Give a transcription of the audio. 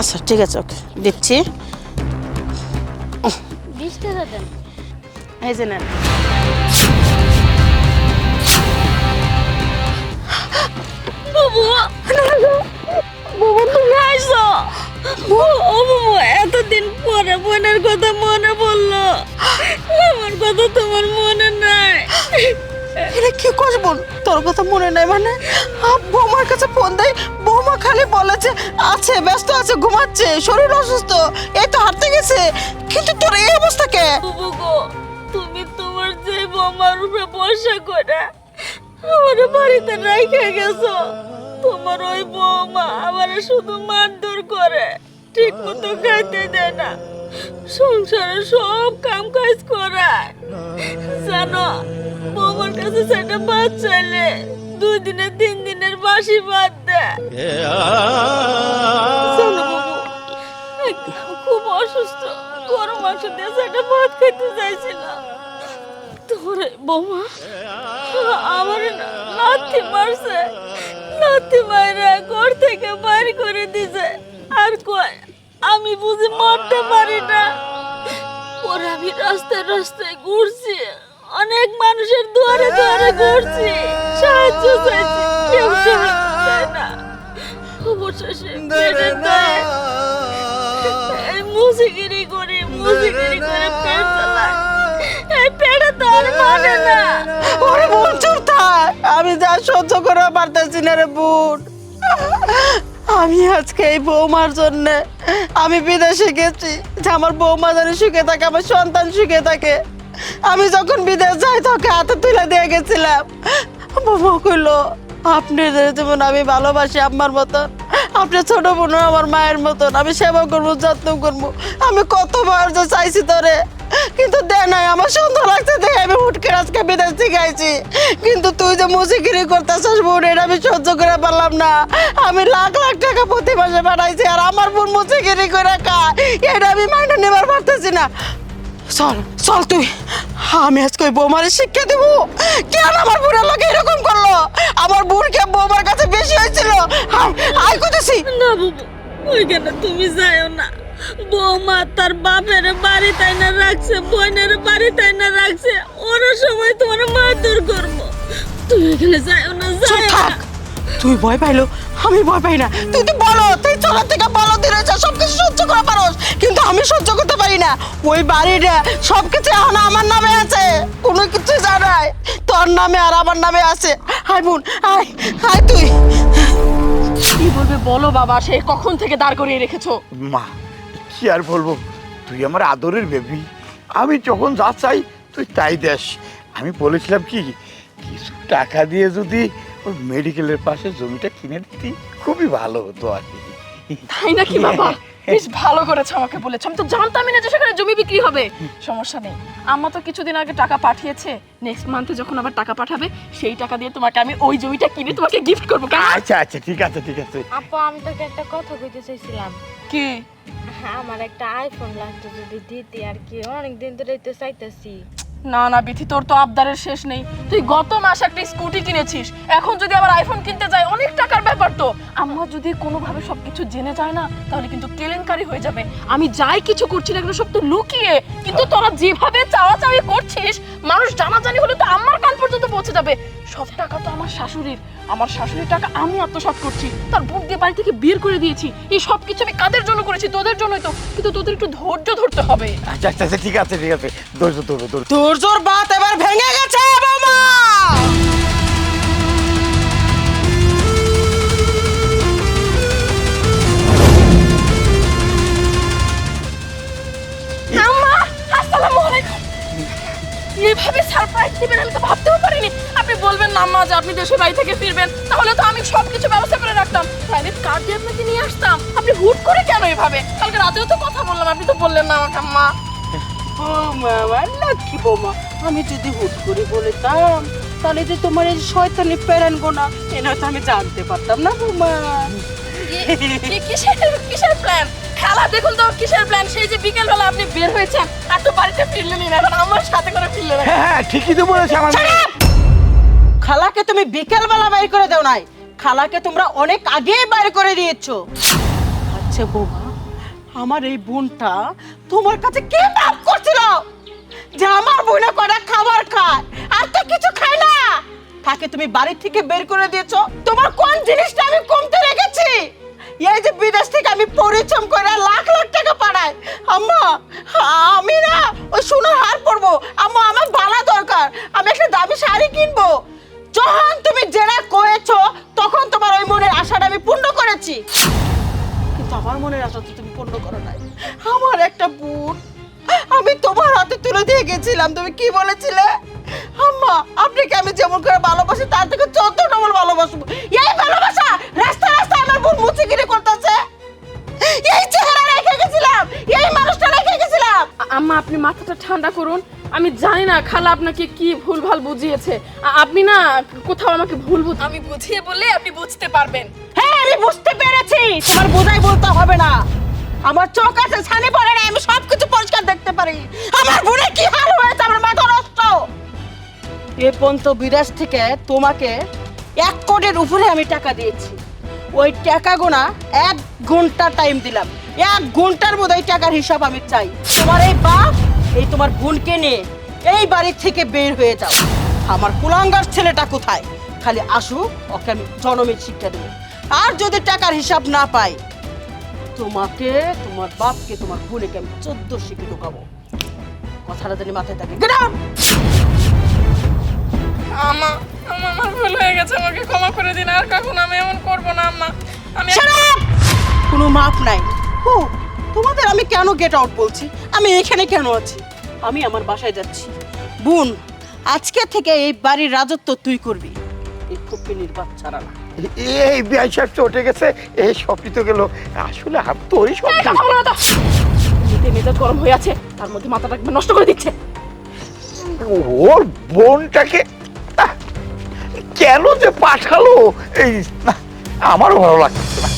আচ্ছা ঠিক আছে ওকে দিচ্ছি। বিশ টাকা দেন। এই যে নেন। এতদিন পরে বোনের কথা মনে পড়ল। আমার কথা তোমার মনে নাই। এটা কি করছ বোন তোর কথা মনে নাই মানে? বৌমার কাছে ফোন দেয়, বৌমা খালি বলে যে, আছে, ব্যস্ত আছে, ঘুমাচ্ছে, শরীর অসুস্থ, এই তো হাঁটতে গেছে, কিন্তু তোর এই অবস্থা কে? তুমি তোমার যে বোমার উপরে বসা করে আমার বাড়িতে রাইখে গেছো, তোমার ওই বৌমা আমার শুধু মারধর করে ঠিক মতো খাইতে দেয় না, সংসারে সব কাম কাজ করায়, জানো? ভাত চাইলে দুই দিনে তিন দিনের বাসি ভাত দেয় খুব অসুস্থ। গরম মাংস দিয়ে সেটা ভাত খেতে চাইছিলাম। তোরে বৌমা আমার লাথি মারছে। লাথি মাইরা ঘর থেকে বাইর করে দিছে। আর কয় আমি বুঝি মরতে পারি না। ওরা আমি রাস্তায় রাস্তায় ঘুরছি। অনেক মানুষের দুয়ারে দুয়ারে ঘুরছি। সাহায্য চাইছি। কেউ সাহায্য না। মুসিগিরি করে মুসিগিরি করে আমি যা সহ্য করে পারতেছি না রে বোন আমি আজকে এই বৌমার জন্য আমি বিদেশে গেছি। যে আমার বৌমা যেন সুখে থাকে, আমার সন্তান সুখে থাকে। আমি যখন বিদেশ যাই, তোকে হাতে তুলে দিয়ে গেছিলাম। কইলো, আপনি যেমন আমি ভালোবাসি আমার আপনি ছোট বোন আমার মায়ের মতন, আমি সেবা করব, যত্ন করব, আমি যে চাইছি তোরে, কিন্তু দে নাই, আমার সুন্দর লাগছে দেখে আমি হুটকে আজকে বিদেশ থেকে কিন্তু তুই যে মুসিগিরি করতেছিস বোন, এটা আমি সহ্য করে পারলাম না। আমি লাখ লাখ টাকা প্রতি মাসে পাঠাইছি আর আমার বোন মুসিগিরি করে খায়, এটা আমি মাইনে নেবার পারতেছি না। চল চল তুই। আমি আজকে ওই বৌমারে শিক্ষা দেবো। কেন আমার বোনের লোক এরকম করল? আমার বোনকে বৌমার কাছে বেশি হয়েছিল। আয় করতেছি। না বাবু ওইখানে তুমি যাও না। বৌমা তার বাপের বাড়ি তাই না রাখছে বোনের বাড়ি তাই না রাখছে। ওরা সময় তোমার মারধর করব। তুমি এখানে যাও না যাও না। তুই ভয় পাইলো আমি ভয় পাই না। তুই তো বলো তুই চলার থেকে বলো রয়েছে সব কিছু সহ্য করা পারোস। কিন্তু আমি সহ্য করতে পারি না। ওই বাড়িটা সব কিছু এখন আমার নামে আছে। কোনো কিছু জানাই তোর নামে আর আমার নামে আছে। হাই বোন আয় আয় তুই। কি বলবে বলো বাবা, সে কখন থেকে দাঁড় করিয়ে রেখেছো? মা, কি আর বলব? তুই আমার আদরের বেবি। আমি যখন যা চাই, তুই তাই দেস। আমি বলেছিলাম কি, কিছু টাকা দিয়ে যদি ওই মেডিকেলের পাশে জমিটা কিনে দিতি, খুবই ভালো হতো আর কি। তাই নাকি বাবা? বেশ ভালো করেছ আমাকে বলেছ। আমি তো জানতামই না যে সেখানে জমি বিক্রি হবে। সমস্যা নেই। আম্মা তো কিছুদিন আগে টাকা পাঠিয়েছে। নেক্সট মান্থে যখন আবার টাকা পাঠাবে সেই টাকা দিয়ে তোমাকে আমি ওই জমিটা কিনে তোমাকে গিফট করব। আচ্ছা আচ্ছা ঠিক আছে ঠিক আছে। আপু আমি তোকে একটা কথা কইতে চাইছিলাম। কি? আমার একটা আইফোন লাগতো যদি দিতে আর কি। অনেক দিন ধরেই তো চাইতেছি। না না, বিথি, তোর তো আবদারের শেষ নেই। তুই গত মাসে একটা স্কুটি কিনেছিস। এখন যদি আবার আইফোন কিনতে যাই, অনেক টাকার ব্যাপার তো। আম্মা, যদি কোনোভাবে সবকিছু জেনে যায় না, তাহলে কিন্তু কেলেঙ্কারি হয়ে যাবে। আমি যাই কিছু করছি না সব তো লুকিয়ে। কিন্তু তোরা যেভাবে চাওয়া চাওয়া করছিস, মানুষ জানাজানি হলে তো আমার কান পর্যন্ত পৌঁছে যাবে। সব টাকা তো আমার শাশুড়ির। আমার শাশুড়ির টাকা আমি আত্মসাৎ করছি। তার বুক দিয়ে বাড়ি থেকে বের করে দিয়েছি। এই সব কিছু আমি কাদের জন্য করেছি? তোদের জন্যই তো। কিন্তু তোদের একটু ধৈর্য ধরতে হবে। আচ্ছা আচ্ছা আচ্ছা ঠিক আছে ঠিক আছে। ধৈর্য ধরো ধৈর্য। তোর জোর বাত এবার ভেঙে গেছে বৌমা! আম্মা আসসালামু আলাইকুম। এভাবে সারপ্রাইজ দিবেন আমি তো ভাবতেও পারিনি আপনি বলবেন না আম্মা যে আপনি দেশের বাড়ি থেকে ফিরবেন তাহলে তো আমি সব কিছু ব্যবস্থা করে রাখতাম প্রাইভেট কার দিয়ে আপনাকে নিয়ে আসতাম আপনি হুট করে কেন এভাবে কালকে রাতেও তো কথা বললাম আপনি তো বললেন না আমাকে আম্মা বৌমা আমার লক্ষ্মী বৌমা আমি যদি হুট করে বলেতাম তাহলে যে তোমার এই শয়তানি প্যারেন গোনা এটা তো আমি জানতে পারতাম না বৌমা কিসের কিসের খেলা দেখুন তো কিসের প্ল্যান সেই যে বিকেলবেলা আপনি বের হয়েছেন আর তো বাড়িতে ফিরলেনই না এখন আমার সাথে করে ফিরলেন। হ্যাঁ হ্যাঁ ঠিকই তো বলেছে আমার মেয়ে। খালাকে তুমি বিকেল বেলা বাইর করে দাও নাই। খালাকে তোমরা অনেক আগেই বাইরে করে দিয়েছ। আচ্ছা বৌমা আমার এই বোনটা তোমার কাছে কে পাপ করছিল? যে আমার বোনে কটা খাবার খায় আর তো কিছু খায় না। তাকে তুমি বাড়ি থেকে বের করে দিয়েছ। তোমার কোন জিনিসটা মনের আশা তো তুমি পূর্ণ করো নাই। আমার একটা বুট আমি তোমার হাতে তুলে দিয়ে গেছিলাম, তুমি কি বলেছিলে? আম্মা আপনাকে আমি যেমন করে ভালোবাসি, তার থেকে চোদ্দ আম্মা আপনি মাথাটা ঠান্ডা করুন। আমি জানি না খালা আপনাকে কি ভুলভাল বুঝিয়েছে। আপনি না কোথাও আমাকে ভুল বুঝ আমি বুঝিয়ে বললে আপনি বুঝতে পারবেন। হ্যাঁ আমি বুঝতে পেরেছি। তোমার বোঝাই বলতে হবে না। আমার চোখ আছে ছানি পড়ে না আমি সবকিছু পরিষ্কার দেখতে পারি। আমার বোনের কি হাল হয়েছে? আমার মাথা নষ্ট। এ পর্যন্ত বিদেশ থেকে তোমাকে এক কোটির উপরে আমি টাকা দিয়েছি। ওই টাকা গোনা এক ঘণ্টা টাইম দিলাম। এক ঘণ্টার মধ্যে এই টাকার হিসাব আমি চাই। তোমার এই বাপ এই তোমার বোনকে নিয়ে এই বাড়ি থেকে বের হয়ে যাও। আমার কুলাঙ্গার ছেলেটা কোথায়? খালি আসুক ওকে আমি জনমের শিক্ষা দেবো। আর যদি টাকার হিসাব না পাই তোমাকে তোমার বাপকে তোমার বোনেকে আমি চোদ্দ শিখে ঢোকাবো। কথাটা জানি মাথায় থাকে আমা আমা আমার ভুল হয়ে গেছে আমাকে ক্ষমা করে দিন। আর কখনো আমি এমন করব না আম্মা। আমি! কোনো মাপ নাই। ও তোমাদের আমি কেন গেট আউট বলছি? আমি এখানে কেন আছি? আমি আমার বাসায় যাচ্ছি। বোন আজকে থেকে এই বাড়ির রাজত্ব তুই করবি। এই ফকিনির বাচ্চারা না। এই বিআই সাহেব চটে গেছে এই সবই তো গেল। আসলে আমি তো ওই সব এই কথা বলো না তো। এমনিতে মেজাজ গরম হয়ে আছে তার মধ্যে মাথাটা একবার নষ্ট করে দিচ্ছে। ওর বোনটাকে কেন যে পাঠালো? এই আমারও ভালো লাগছে না।